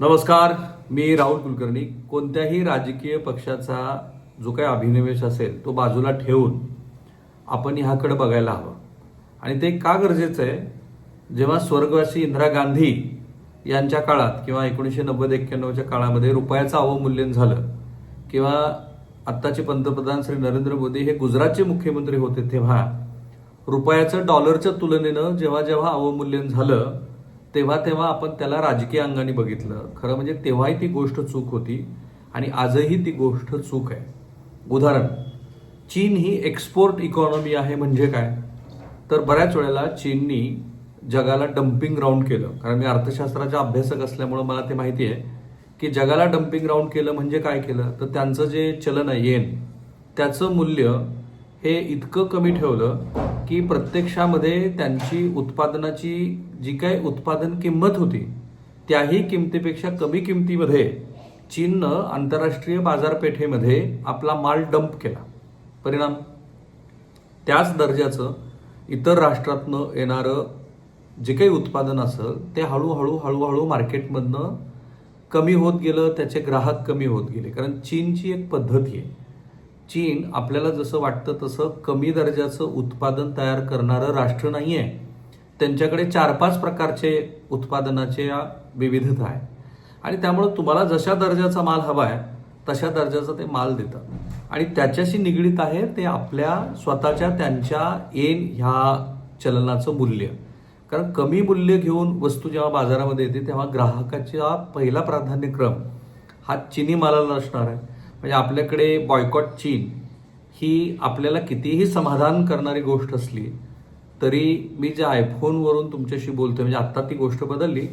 नमस्कार मी राहुल कुलकर्णी. कोणत्याही राजकीय पक्षाचा जो काही अभिनिवेश असेल तो बाजूला ठेवून आपण ह्याकडे बघायला हवं. आणि ते का गरजेचं आहे? जेव्हा स्वर्गवासी इंदिरा गांधी यांच्या काळात किंवा एकोणीसशे नव्वद एक्क्याण्णवच्या काळामध्ये रुपयाचं अवमूल्यन झालं किंवा आत्ताचे पंतप्रधान श्री नरेंद्र मोदी हे गुजरातचे मुख्यमंत्री होते तेव्हा रुपयाचं डॉलरच्या तुलनेनं जेव्हा जेव्हा अवमूल्यन झालं तेव्हा तेव्हा आपण त्याला राजकीय अंगाने बघितलं. खरं म्हणजे तेव्हाही ती गोष्ट चूक होती आणि आजही ती गोष्ट चूक आहे. उदाहरण चीन ही एक्सपोर्ट इकॉनॉमी आहे म्हणजे काय? तर बऱ्याच वेळेला चीननी जगाला डम्पिंग ग्राउंड केलं. कारण मी अर्थशास्त्राचा अभ्यासक असल्यामुळं मला ते माहिती आहे की जगाला डम्पिंग ग्राउंड केलं म्हणजे काय केलं? तर त्यांचं जे चलन आहे येन त्याचं मूल्य हे इतकं कमी ठेवलं की प्रत्यक्षामध्ये त्यांची उत्पादनाची जी काही उत्पादन किंमत होती त्याही किमतीपेक्षा कमी किमतीमध्ये चीननं आंतरराष्ट्रीय बाजारपेठेमध्ये आपला माल डंप केला. परिणाम? त्याच दर्जाचं इतर राष्ट्रातनं येणारं जे काही उत्पादन असेल ते हळूहळू हळूहळू मार्केटमधनं कमी होत गेलं त्याचे ग्राहक कमी होत गेले. कारण चीनची एक पद्धती आहे. चीन आपल्याला जसं वाटतं तसं कमी दर्जाचं उत्पादन तयार करणारं राष्ट्र नाही आहे त्यांच्याकडे चार पाच प्रकारचे उत्पादनाचे विविधता आहे. आणि त्यामुळं तुम्हाला जशा दर्जाचा माल हवा आहे तशा दर्जाचा ते माल देतात. आणि त्याच्याशी निगडीत आहे ते आपल्या स्वतःच्या त्यांच्या येन ह्या चलनाचं मूल्य. कारण कमी मूल्य घेऊन वस्तू जेव्हा बाजारामध्ये येते तेव्हा ग्राहकाचा पहिला प्राधान्यक्रम हा चिनी मालाला असणार आहे. म्हणजे आपल्याकडे बॉयकॉट चीन ही आपल्याला कितीही समाधान करणारी गोष्ट असली तरी मी ज्या आयफोनवरून तुमच्याशी बोलतोय म्हणजे आत्ता ती गोष्ट बदलली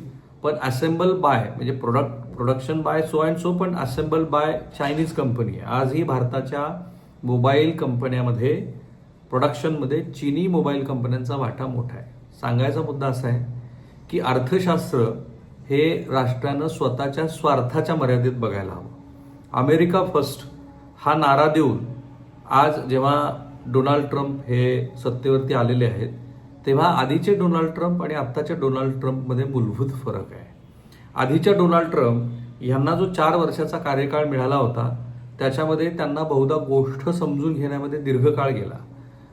पण असेंबल बाय म्हणजे product production by so and so पण असेंबल बाय चायनीज कंपनी आहे आजही भारताच्या मोबाईल कंपन्यामध्ये प्रोडक्शनमध्ये चीनी मोबाईल कंपन्यांचा वाटा मोठा आहे. सांगायचा मुद्दा असा आहे की अर्थशास्त्र हे राष्ट्रानं स्वतःच्या स्वार्थाच्या मर्यादेत बघायला हवं. अमेरिका फर्स्ट हा नारा देऊन आज जेव्हा डोनाल्ड ट्रम्प हे सत्तेवरती आलेले आहेत तेव्हा आधीचे डोनाल्ड ट्रम्प आणि आत्ताच्या डोनाल्ड ट्रम्पमध्ये मूलभूत फरक आहे. आधीच्या डोनाल्ड ट्रम्प यांना जो चार वर्षाचा कार्यकाळ मिळाला होता त्याच्यामध्ये त्यांना बहुधा गोष्ट समजून घेण्यामध्ये दीर्घकाळ गेला.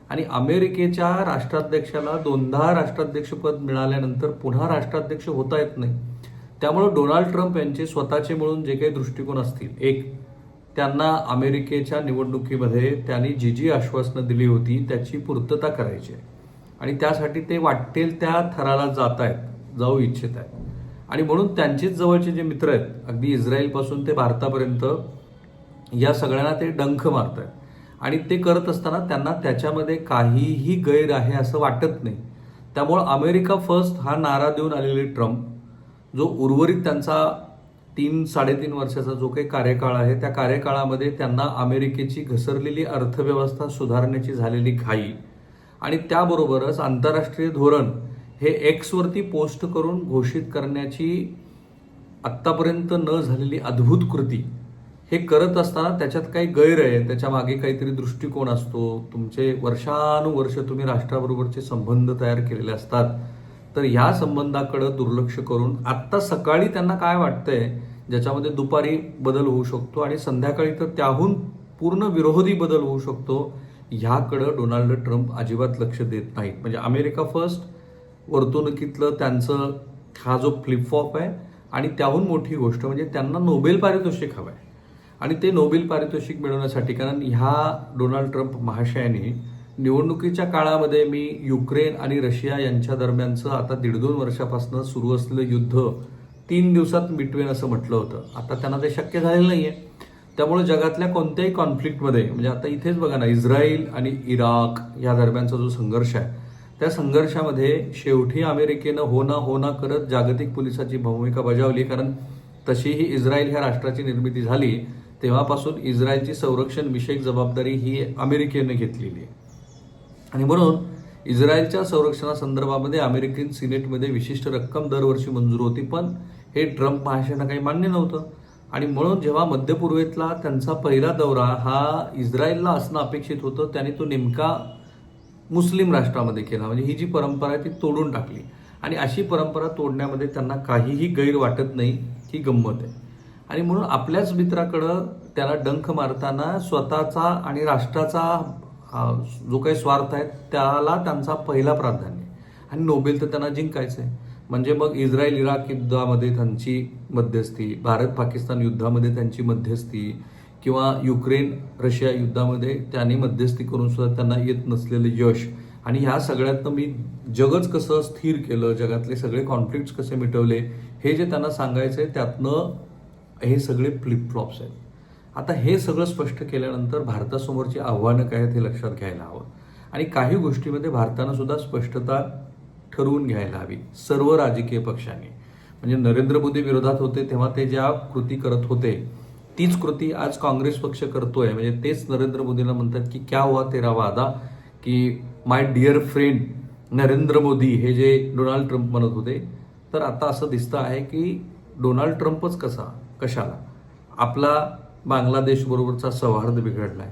आणि अमेरिकेच्या राष्ट्राध्यक्षाला दोनदा राष्ट्राध्यक्षपद मिळाल्यानंतर पुन्हा राष्ट्राध्यक्ष होता येत नाही. त्यामुळं डोनाल्ड ट्रम्प यांचे स्वतःचे मिळून जे काही दृष्टिकोन असतील एक त्यांना अमेरिकेच्या निवडणुकीमध्ये त्यांनी जी जी आश्वासनं दिली होती त्याची पूर्तता करायची आहे. आणि त्यासाठी ते वाटेल त्या थराला जात आहेत जाऊ इच्छित आहेत. आणि म्हणून त्यांचेच जवळचे जे मित्र आहेत अगदी इस्रायलपासून ते भारतापर्यंत या सगळ्यांना ते डंख मारत आहेत. आणि ते करत असताना त्यांना त्याच्यामध्ये काहीही गैर आहे असं वाटत नाही. त्यामुळं अमेरिका फर्स्ट हा नारा देऊन आलेले ट्रम्प जो उर्वरित त्यांचा तीन साडेतीन वर्षाचा जो काही कार्यकाळ आहे त्या कार्यकाळामध्ये त्यांना अमेरिकेची घसरलेली अर्थव्यवस्था सुधारण्याची झालेली घाई आणि त्याबरोबरच आंतरराष्ट्रीय धोरण हे एक्सवरती पोस्ट करून घोषित करण्याची आत्तापर्यंत न झालेली अद्भुत कृती हे करत असताना त्याच्यात काही गैर आहे. त्याच्यामागे काहीतरी दृष्टिकोन असतो. तुमचे वर्षानुवर्ष तुम्ही राष्ट्राबरोबरचे संबंध तयार केलेले असतात. तर ह्या संबंधाकडं दुर्लक्ष करून आत्ता सकाळी त्यांना काय वाटतंय ज्याच्यामध्ये दुपारी बदल होऊ शकतो आणि संध्याकाळी तर त्याहून पूर्ण विरोधी बदल होऊ शकतो ह्याकडं डोनाल्ड ट्रम्प अजिबात लक्ष देत नाहीत. म्हणजे अमेरिका फर्स्ट वर्तणुकीतलं त्यांचं हा जो फ्लिपफॉप आहे आणि त्याहून मोठी गोष्ट म्हणजे त्यांना नोबेल पारितोषिक हवं आहे आणि ते नोबेल पारितोषिक मिळवण्यासाठी कारण ह्या डोनाल्ड ट्रम्प महाशयाने निवडणुकीच्या काळामध्ये मी युक्रेन आणि रशिया यांच्या दरम्यानचं आता दीड दोन वर्षापासून सुरू असलेलं युद्ध तीन दिवसात मिटवेन असं म्हटलं होतं. आता त्यांना ते शक्य झालेलं नाही आहे त्यामुळे जगातल्या कोणत्याही कॉन्फ्लिक्टमध्ये म्हणजे आता इथेच बघा ना इस्रायल आणि इराक या दरम्यानचा जो संघर्ष आहे त्या संघर्षामध्ये शेवटी अमेरिकेनं हो ना हो ना करत जागतिक पोलिसाची भूमिका बजावली. कारण तशीही इस्रायल ह्या राष्ट्राची निर्मिती झाली तेव्हापासून इस्रायलची संरक्षण विषयक जबाबदारी ही अमेरिकेनं घेतलेली आहे. आणि म्हणून इस्रायलच्या संरक्षणासंदर्भामध्ये अमेरिकन सिनेटमध्ये विशिष्ट रक्कम दरवर्षी मंजूर होती पण हे ट्रम्प महाशयांना काही मान्य नव्हतं. आणि म्हणून जेव्हा मध्य पूर्वेतला त्यांचा पहिला दौरा हा इस्रायलला असणं अपेक्षित होतं त्याने तो नेमका मुस्लिम राष्ट्रामध्ये केला. म्हणजे ही जी परंपरा आहे ती तोडून टाकली. आणि अशी परंपरा तोडण्यामध्ये त्यांना काहीही गैर वाटत नाही ही गंमत आहे. आणि म्हणून आपल्याच मित्राकडं त्याला डंख मारताना स्वतःचा आणि राष्ट्राचा जो काही स्वार्थ आहे त्याला त्यांचा पहिला प्राधान्य. आणि नोबेल तर त्यांना जिंकायचं आहे म्हणजे मग इस्रायल इराक युद्धामध्ये त्यांची मध्यस्थी भारत पाकिस्तान युद्धामध्ये त्यांची मध्यस्थी किंवा युक्रेन रशिया युद्धामध्ये त्यांनी मध्यस्थी करून सुद्धा त्यांना येत नसलेलं यश. आणि ह्या सगळ्यातनं मी जगच कसं स्थिर केलं जगातले सगळे कॉन्फ्लिक्ट्स कसे मिटवले हे जे त्यांना सांगायचं आहे त्यातनं हे सगळे फ्लिपफ्लॉप्स आहेत. आता हे सगळं स्पष्ट केल्यानंतर भारतासमोरची आव्हानं काय आहेत हे लक्षात घ्यायला हवं. आणि काही गोष्टीमध्ये भारतानं सुद्धा स्पष्टता ठरवून घ्यायला हवी सर्व राजकीय पक्षांनी. म्हणजे नरेंद्र मोदी विरोधात होते तेव्हा ते ज्या कृती करत होते तीच कृती आज काँग्रेस पक्ष करतोय. म्हणजे तेच नरेंद्र मोदीला म्हणतात की क्या हुआ तेरा वादा? की my dear friend Narendra Modi हे जे डोनाल्ड ट्रम्प म्हणत होते. तर आता असं दिसतं आहे की डोनाल्ड ट्रम्पच कसा कशाला? आपला बांगलादेशबरोबरचा सौहार्द बिघडला आहे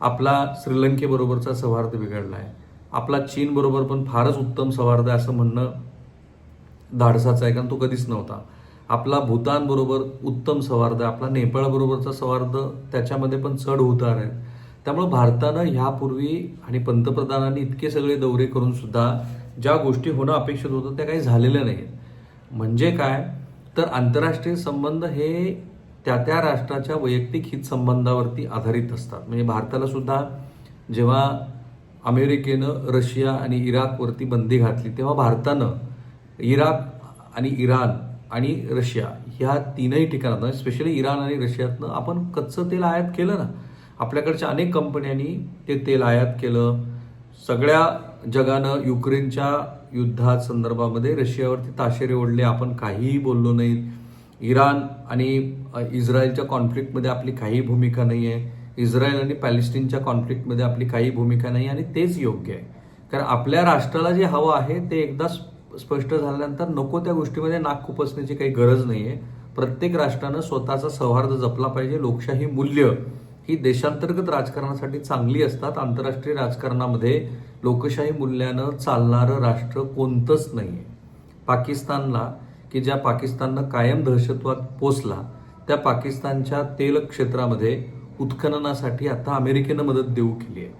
आपला श्रीलंकेबरोबरचा सौहार्द आहे आपला चीनबरोबर पण फारच उत्तम सौहार्द आहे असं म्हणणं धाडसाचं आहे कारण तो कधीच नव्हता. आपला भूतानबरोबर उत्तम सौहार्द आहे. आपला नेपाळबरोबरचा सौहार्द त्याच्यामध्ये पण चढ उतार आहे त्यामुळं भारतानं ह्यापूर्वी आणि पंतप्रधानांनी इतके सगळे दौरे करून सुद्धा ज्या गोष्टी होणं अपेक्षित होतं त्या काही झालेल्या नाही म्हणजे काय? तर आंतरराष्ट्रीय संबंध हे त्या त्या राष्ट्राच्या वैयक्तिक हितसंबंधावरती आधारित असतात. म्हणजे भारताला सुद्धा जेव्हा अमेरिकेनं रशिया आणि इराकवरती बंदी घातली तेव्हा भारतानं इराक आणि इराण आणि रशिया ह्या तीनही ठिकाणात स्पेशली म्हणजे इराण आणि रशियातनं आपण कच्चं तेल आयात केलं ना आपल्याकडच्या अनेक कंपन्यांनी ते तेल आयात केलं. सगळ्या जगानं युक्रेनच्या युद्धासंदर्भामध्ये रशियावरती ताशेरे ओढले आपण काहीही बोललो नाहीत. इराण आणि इस्रायलच्या कॉन्फ्लिक्टमध्ये आपली काही भूमिका नाही आहे इस्रायल आणि पॅलेस्टिनच्या कॉन्फ्लिक्टमध्ये आपली काही भूमिका नाही आणि तेच योग्य आहे. कारण आपल्या राष्ट्राला जे हवं आहे ते एकदा स्प- स्पष्ट झाल्यानंतर नको त्या गोष्टीमध्ये नाक खुपसण्याची काही गरज नाही आहे प्रत्येक राष्ट्रानं स्वतःचा सौहार्द जपला पाहिजे. लोकशाही मूल्य ही देशांतर्गत राजकारणासाठी चांगली असतात. आंतरराष्ट्रीय राजकारणामध्ये लोकशाही मूल्यानं चालणारं राष्ट्र कोणतंच नाही आहे पाकिस्तानला की ज्या पाकिस्ताननं कायम दहशतवाद पोचला त्या पाकिस्तानच्या तेल क्षेत्रामध्ये उत्खननासाठी आता अमेरिकेनं मदत देऊ केली आहे.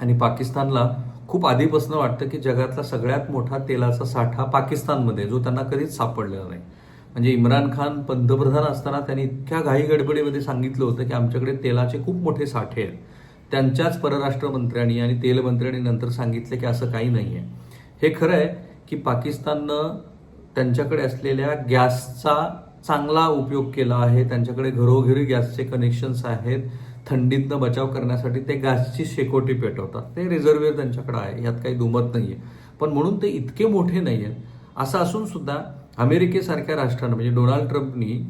आणि पाकिस्तानला खूप आधीपासून वाटतं की जगातला सगळ्यात मोठा तेलाचा साठा पाकिस्तानमध्ये जो त्यांना कधीच सापडलेला नाही. म्हणजे इम्रान खान पंतप्रधान असताना त्यांनी इतक्या घाई गडबडीमध्ये सांगितलं होतं की आमच्याकडे तेलाचे खूप मोठे साठे आहेत. त्यांच्याच परराष्ट्र मंत्र्यांनी आणि तेलमंत्र्यांनी नंतर सांगितलं की असं काही नाही आहे हे खरं आहे की पाकिस्ताननं त्यांच्याकडे असलेल्या गॅसचा चांगला उपयोग केला आहे. त्यांच्याकडे घरोघरी गॅसचे कनेक्शन्स आहेत. थंडीतनं बचाव करण्यासाठी ते गॅसची शेकोटी पेटवतात. ते रिझर्वेअर त्यांच्याकडे आहे. यात काही दुमत नाही आहे पण म्हणून ते इतके मोठे नाही आहेत असं असून सुद्धा अमेरिकेसारख्या राष्ट्रानं म्हणजे डोनाल्ड ट्रम्पनी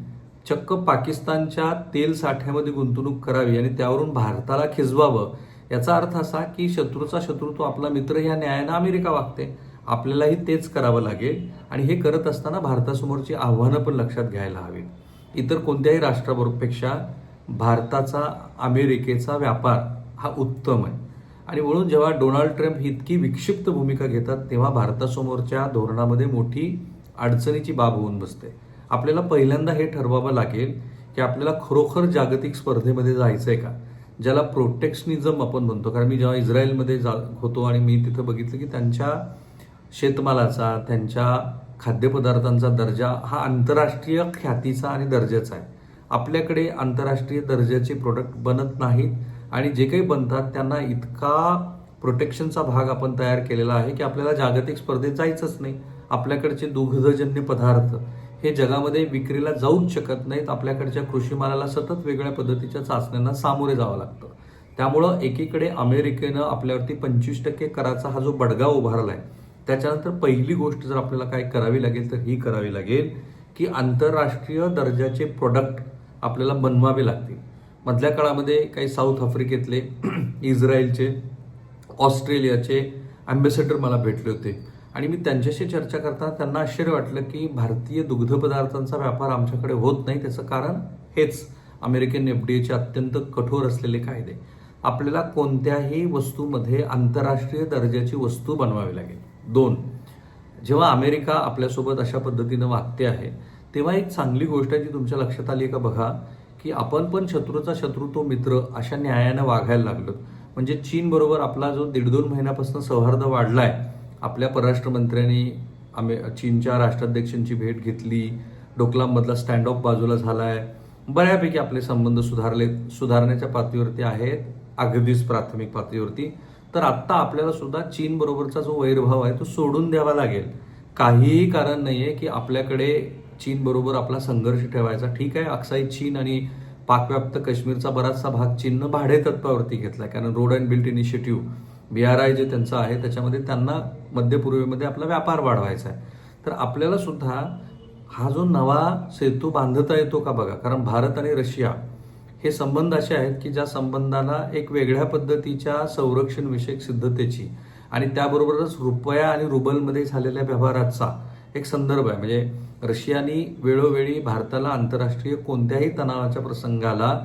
चक्क पाकिस्तानच्या तेल साठ्यामध्ये गुंतवणूक करावी आणि त्यावरून भारताला खिजवावं याचा अर्थ असा की शत्रूचा शत्रू तो आपला मित्र या न्यायानं अमेरिका वागते. आपल्यालाही तेच करावं लागेल आणि हे करत असताना भारतासमोरची आव्हानं पण लक्षात घ्यायला हवीत. इतर कोणत्याही राष्ट्राबरोबरपेक्षा भारताचा अमेरिकेचा व्यापार हा उत्तम आहे. आणि म्हणून जेव्हा डोनाल्ड ट्रम्प ही इतकी विक्षिप्त भूमिका घेतात तेव्हा भारतासमोरच्या धोरणामध्ये मोठी अडचणीची बाब होऊन बसते. आपल्याला पहिल्यांदा हे ठरवावं लागेल की आपल्याला खरोखर जागतिक स्पर्धेमध्ये जायचं आहे का? ज्याला प्रोटेक्शनिझम आपण म्हणतो. कारण मी जेव्हा इस्रायलमध्ये जा होतो आणि मी तिथं बघितलं की त्यांच्या शेतमालाचा त्यांच्या खाद्यपदार्थांचा दर्जा हा आंतरराष्ट्रीय ख्यातीचा आणि दर्जाचा आहे. आपल्याकडे आंतरराष्ट्रीय दर्जाचे प्रोडक्ट बनत नाहीत आणि जे काही बनतात त्यांना इतका प्रोटेक्शनचा भाग आपण तयार केलेला आहे की आपल्याला जागतिक स्पर्धेत जायचंच नाही. आपल्याकडचे दुग्धजन्य पदार्थ हे जगामध्ये विक्रीला जाऊच शकत नाहीत. आपल्याकडच्या कृषी मालाला सतत वेगळ्या पद्धतीच्या चाचण्यांना सामोरे जावं लागतं. त्यामुळं एकीकडे अमेरिकेनं आपल्यावरती पंचवीस टक्के कराचा हा जो बडगा आहे त्याच्यानंतर पहिली गोष्ट जर आपल्याला काय करावी लागेल तर ही करावी लागेल की आंतरराष्ट्रीय दर्जाचे प्रोडक्ट आपल्याला बनवावे लागतील. मधल्या काळामध्ये काही साऊथ आफ्रिकेतले इस्रायलचे ऑस्ट्रेलियाचे ॲम्बेसेडर मला भेटले होते. आणि मी त्यांच्याशी चर्चा करताना त्यांना आश्चर्य वाटलं की भारतीय दुग्धपदार्थांचा व्यापार आमच्याकडे होत नाही. त्याचं कारण हेच. अमेरिकन एफ डी एचे अत्यंत कठोर असलेले कायदे. आपल्याला कोणत्याही वस्तूमध्ये आंतरराष्ट्रीय दर्जाची वस्तू बनवावी लागेल. दोन. जेव्हा अमेरिका आपल्यासोबत अशा पद्धतीनं वागते आहे तेव्हा एक चांगली गोष्ट आहे जी तुमच्या लक्षात आली आहे का बघा की आपण पण शत्रूचा शत्रू तो मित्र अशा न्यायानं वागायला लागलो म्हणजे चीनबरोबर आपला जो दीड दोन महिन्यापासून सौहार्द आहे आपल्या परराष्ट्र मंत्र्यांनी आम्ही चीनच्या राष्ट्राध्यक्षांची भेट घेतली डोकलाममधला स्टँड ऑफ बाजूला झाला आहे बऱ्यापैकी आपले संबंध सुधारले सुधारण्याच्या पातळीवरती आहेत अगदीच प्राथमिक पातळीवरती. तर आत्ता आपल्याला सुद्धा चीन बरोबरचा जो वैरभाव आहे तो सोडून द्यावा लागेल. काहीही कारण नाही आहे की आपल्याकडे चीन बरोबर आपला संघर्ष ठेवायचा. ठीक आहे अक्साई चीन आणि पाकव्याप्त काश्मीरचा बराचसा भाग चीननं भाडे तत्वावरती आहे कारण road and belt initiative B R I जे त्यांचं आहे त्याच्यामध्ये त्यांना मध्य पूर्वेमध्ये आपला व्यापार वाढवायचा आहे. तर आपल्याला सुद्धा हा जो नवा सेतू बांधता येतो का बघा? कारण भारत आणि रशिया हे संबंध असे आहेत की ज्या संबंधाला एक वेगळ्या पद्धतीच्या संरक्षण विषयक सिद्धतेची आणि त्याबरोबरच रुपया आणि रुबलमध्ये झालेल्या व्यवहाराचा एक संदर्भ आहे. म्हणजे रशियाने वेळोवेळी भारताला आंतरराष्ट्रीय कोणत्याही तणावाच्या प्रसंगाला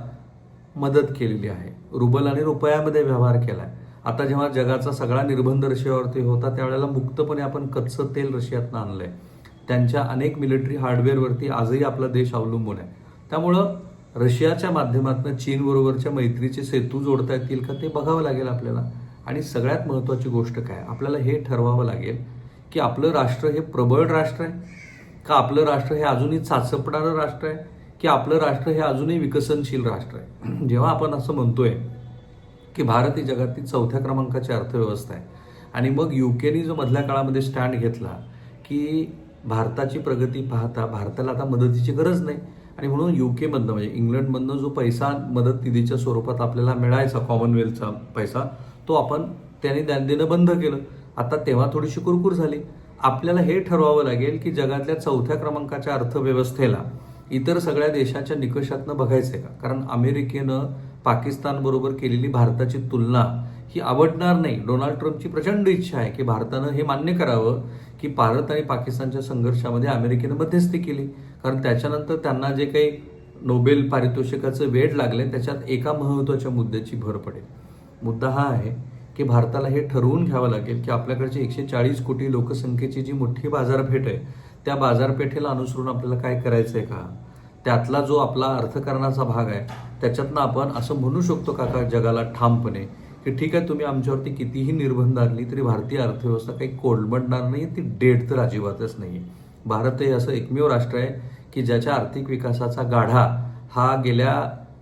मदत केलेली आहे. रुबल आणि रुपयामध्ये व्यवहार केलाय. आता जेव्हा जगाचा सगळा निर्बंध रशियावरती होता त्यावेळेला मुक्तपणे आपण कच्चं तेल रशियातनं आणलंय. त्यांच्या अनेक मिलिटरी हार्डवेअरवरती आजही आपला देश अवलंबून आहे. त्यामुळं रशियाच्या माध्यमातून चीनबरोबरच्या मैत्रीचे सेतू जोडता येतील का ते बघावं लागेल आपल्याला. आणि सगळ्यात महत्त्वाची गोष्ट काय? आपल्याला हे ठरवावं लागेल की आपलं राष्ट्र हे प्रबळ राष्ट्र आहे? का आपलं राष्ट्र हे अजूनही चाचपणारं राष्ट्र आहे? की आपलं राष्ट्र हे अजूनही विकसनशील राष्ट्र आहे? जेव्हा आपण असं म्हणतोय की भारत ही जगातील चौथ्या क्रमांकाची अर्थव्यवस्था आहे. आणि मग युकेनी जो मधल्या काळामध्ये स्टँड घेतला की भारताची प्रगती पाहता भारताला आता मदतीची गरज नाही. आणि म्हणून युकेमधनं म्हणजे इंग्लंडमधनं जो पैसा मदत निधीच्या स्वरूपात आपल्याला मिळायचा कॉमनवेल्थचा पैसा तो आपण त्याने देणं बंद केलं. आता तेव्हा थोडीशी कुरकुर झाली. आपल्याला हे ठरवावं लागेल की जगातल्या चौथ्या क्रमांकाच्या अर्थव्यवस्थेला इतर सगळ्या देशाच्या निकषातनं आहे का? कारण अमेरिकेनं पाकिस्तानबरोबर केलेली भारताची तुलना ही आवडणार नाही. डोनाल्ड ट्रम्पची प्रचंड इच्छा आहे की भारतानं हे मान्य करावं की भारत आणि पाकिस्तानच्या संघर्षामध्ये अमेरिकेनं मध्यस्थी केली. कारण त्याच्यानंतर त्यांना जे काही नोबेल पारितोषिकाचं वेळ लागले त्याच्यात एका महत्त्वाच्या मुद्द्याची भर पडेल. मुद्दा हा आहे की भारताला हे ठरवून घ्यावं लागेल की आपल्याकडची एकशे चाळीस कोटी लोकसंख्येची जी मोठी बाजारपेठ आहे त्या बाजारपेठेला अनुसरून आपल्याला काय करायचं आहे का? त्यातला जो आपला अर्थकारणाचा भाग आहे त्याच्यातनं आपण असं म्हणू शकतो का का जगाला ठामपणे की ठीक आहे तुम्ही आमच्यावरती कितीही निर्बंध आणली तरी भारतीय अर्थव्यवस्था काही कोलमडणार नाही ती डेट तर अजिबातच नाही भारत हे असं एकमेव राष्ट्र आहे की ज्याच्या आर्थिक विकासाचा गाढा हा गेल्या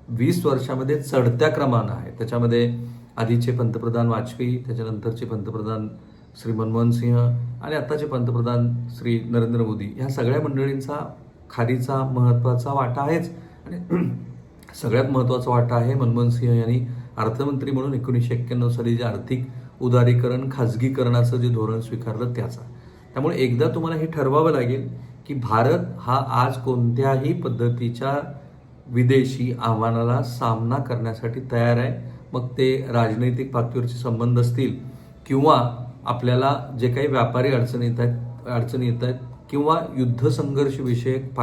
वीस वर्षामध्ये चढत्या क्रमानं आहे. त्याच्यामध्ये आधीचे पंतप्रधान वाजपेयी त्याच्यानंतरचे पंतप्रधान श्री मनमोहन सिंह आणि आत्ताचे पंतप्रधान श्री नरेंद्र मोदी ह्या सगळ्या मंडळींचा खारीचा महत्त्वाचा वाटा आहेच. आणि सगळ्यात महत्त्वाचा वाटा आहे मनमोहन सिंह यांनी अर्थमंत्री म्हणून एकोणीसशे एक्क्याण्णव साली जे आर्थिक उदारीकरण खाजगीकरणाचं जे धोरण स्वीकारलं त्याचा. त्यामुळे एकदा तुम्हाला हे ठरवावं लागेल की भारत हा आज कोणत्याही पद्धतीच्या विदेशी आव्हानाला सामना करण्यासाठी तयार आहे. मग ते राजनैतिक पातळीवरचे संबंध असतील किंवा आपल्याला जे काही व्यापारी अडचणी येत आहेत अडचणी येत आहेत किंवा युद्ध संघर्ष विषयक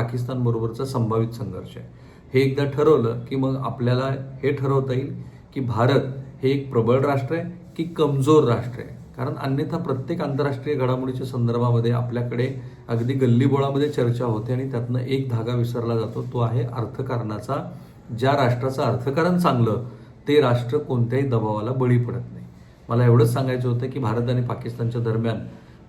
संभावित संघर्ष आहे. हे एकदा ठरवलं की मग आपल्याला हे ठरवता येईल की भारत हे एक प्रबळ राष्ट्र आहे की कमजोर राष्ट्र आहे. कारण अन्यथा प्रत्येक आंतरराष्ट्रीय घडामोडीच्या संदर्भामध्ये आपल्याकडे अगदी गल्लीबोळामध्ये चर्चा होते आणि त्यातनं एक धागा विसरला जातो. तो आहे अर्थकारणाचा. ज्या राष्ट्राचं अर्थकारण चांगलं ते राष्ट्र कोणत्याही दबावाला बळी पडत नाही. मला एवढंच सांगायचं होतं की भारत आणि पाकिस्तानच्या दरम्यान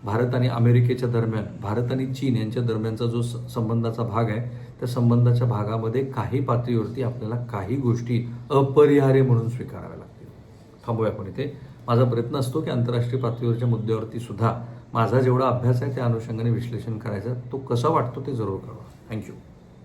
भारत आणि अमेरिकेच्या दरम्यान भारत आणि चीन यांच्या दरम्यानचा जो स- संबंधाचा भाग आहे त्या संबंधाच्या भागामध्ये काही पातळीवरती आपल्याला काही गोष्टी अपरिहार्य म्हणून स्वीकाराव्या लागतील. थांबूया आपण इथे. माझा प्रयत्न असतो की आंतरराष्ट्रीय पातळीवरच्या मुद्द्यावरती सुद्धा माझा जेवढा अभ्यास आहे त्या अनुषंगाने विश्लेषण करायचं तो कसा वाटतो ते जरूर कळवा. थँक्यू